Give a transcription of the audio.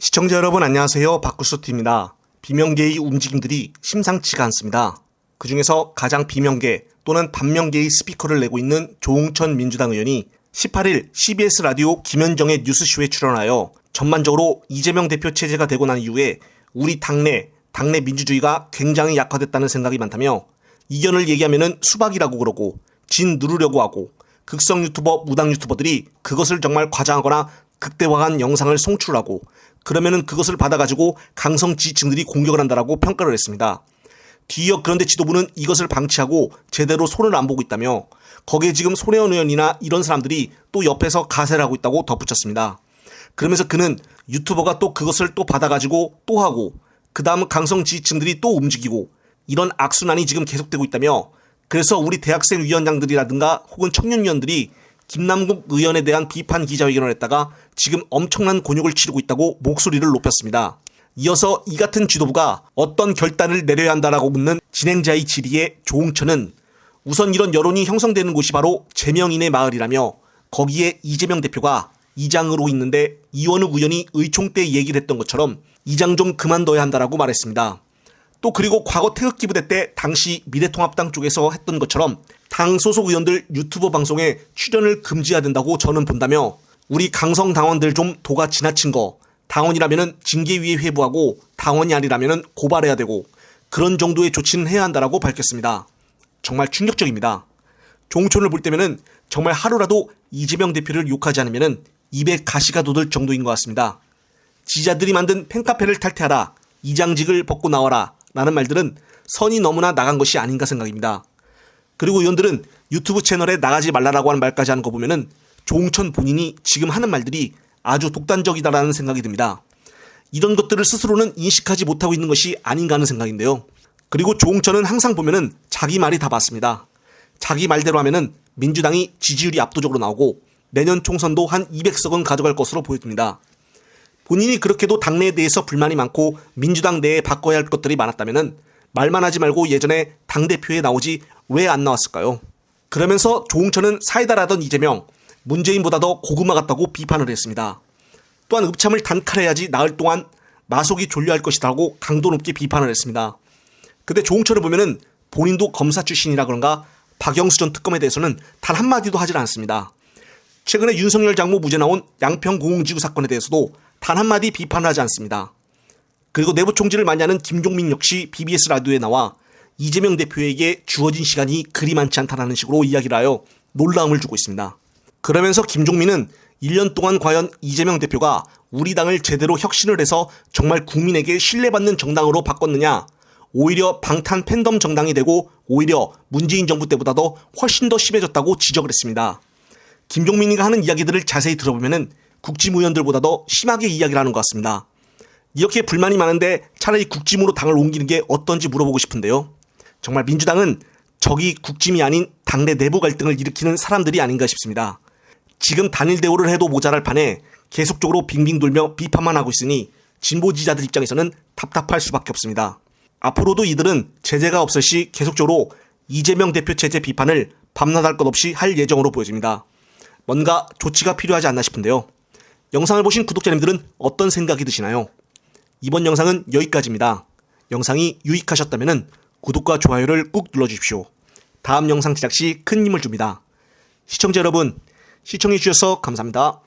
시청자 여러분 안녕하세요. 박구수트입니다. 비명계의 움직임들이 심상치가 않습니다. 그 중에서 가장 비명계 또는 반명계의 스피커를 내고 있는 조홍천 민주당 의원이 18일 CBS 라디오 김현정의 뉴스쇼에 출연하여 전반적으로 이재명 대표 체제가 되고 난 이후에 우리 당내, 당내 민주주의가 굉장히 약화됐다는 생각이 많다며 이견을 얘기하면은 수박이라고 그러고 진 누르려고 하고 극성 유튜버, 무당 유튜버들이 그것을 정말 과장하거나 극대화한 영상을 송출하고 그러면은 그것을 받아가지고 강성 지층들이 공격을 한다라고 평가를 했습니다. 뒤이어 그런데 지도부는 이것을 방치하고 제대로 손을 안 보고 있다며 거기에 지금 손혜원 의원이나 이런 사람들이 또 옆에서 가세를 하고 있다고 덧붙였습니다. 그러면서 그는 유튜버가 또 그것을 또 받아가지고 또 하고 그 다음 강성 지지층들이 또 움직이고 이런 악순환이 지금 계속되고 있다며 그래서 우리 대학생 위원장들이라든가 혹은 청년 위원들이 김남국 의원에 대한 비판 기자회견을 했다가 지금 엄청난 곤욕을 치르고 있다고 목소리를 높였습니다. 이어서 이 같은 지도부가 어떤 결단을 내려야 한다라고 묻는 진행자의 질의에 조홍천은 우선 이런 여론이 형성되는 곳이 바로 제명인의 마을이라며 거기에 이재명 대표가 이장으로 있는데 이원욱 의원이 의총 때 얘기를 했던 것처럼 이장 좀 그만둬야 한다라고 말했습니다. 또 그리고 과거 태극기 부대 때 당시 미래통합당 쪽에서 했던 것처럼 당 소속 의원들 유튜브 방송에 출연을 금지해야 된다고 저는 본다며 우리 강성 당원들 좀 도가 지나친 거 당원이라면은 징계위에 회부하고 당원이 아니라면은 고발해야 되고 그런 정도의 조치는 해야 한다라고 밝혔습니다. 정말 충격적입니다. 종촌을 볼 때면은 정말 하루라도 이재명 대표를 욕하지 않으면은 입에 가시가 돋을 정도인 것 같습니다. 지자들이 만든 팬카페를 탈퇴하라, 이장직을 벗고 나와라 라는 말들은 선이 너무나 나간 것이 아닌가 생각입니다. 그리고 의원들은 유튜브 채널에 나가지 말라라고 하는 말까지 하는 거 보면은 조홍천 본인이 지금 하는 말들이 아주 독단적이다라는 생각이 듭니다. 이런 것들을 스스로는 인식하지 못하고 있는 것이 아닌가 하는 생각인데요. 그리고 조홍천은 항상 보면은 자기 말이 다 맞습니다. 자기 말대로 하면은 민주당이 지지율이 압도적으로 나오고 내년 총선도 한 200석은 가져갈 것으로 보여집니다. 본인이 그렇게도 당내에 대해서 불만이 많고 민주당 내에 바꿔야 할 것들이 많았다면은 말만 하지 말고 예전에 당대표에 나오지 왜 안 나왔을까요? 그러면서 조홍천은 사이다라던 이재명, 문재인보다 더 고구마 같다고 비판을 했습니다. 또한 읍참을 단칼해야지 나흘 동안 마속이 졸려할 것이다고 강도 높게 비판을 했습니다. 근데 조홍천을 보면은 본인도 검사 출신이라 그런가 박영수 전 특검에 대해서는 단 한마디도 하질 않습니다. 최근에 윤석열 장모 무죄 나온 양평 공공지구 사건에 대해서도 단 한마디 비판을 하지 않습니다. 그리고 내부 총질을 하는 김종민 역시 BBS 라디오에 나와 이재명 대표에게 주어진 시간이 그리 많지 않다라는 식으로 이야기를 하여 놀라움을 주고 있습니다. 그러면서 김종민은 1년 동안 과연 이재명 대표가 우리 당을 제대로 혁신을 해서 정말 국민에게 신뢰받는 정당으로 바꿨느냐 오히려 방탄 팬덤 정당이 되고 오히려 문재인 정부 때보다도 훨씬 더 심해졌다고 지적을 했습니다. 김종민이가 하는 이야기들을 자세히 들어보면은 국지무원들보다도 심하게 이야기를 하는 것 같습니다. 이렇게 불만이 많은데 차라리 국짐으로 당을 옮기는 게 어떤지 물어보고 싶은데요. 정말 민주당은 적이 국짐이 아닌 당내 내부 갈등을 일으키는 사람들이 아닌가 싶습니다. 지금 단일 대우를 해도 모자랄 판에 계속적으로 빙빙 돌며 비판만 하고 있으니 진보 지자들 입장에서는 답답할 수밖에 없습니다. 앞으로도 이들은 제재가 없을 시 계속적으로 이재명 대표 체제 비판을 밤낮 할 것 없이 할 예정으로 보여집니다. 뭔가 조치가 필요하지 않나 싶은데요. 영상을 보신 구독자님들은 어떤 생각이 드시나요? 이번 영상은 여기까지입니다. 영상이 유익하셨다면 구독과 좋아요를 꾹 눌러주십시오. 다음 영상 제작 시 큰 힘을 줍니다. 시청자 여러분, 시청해주셔서 감사합니다.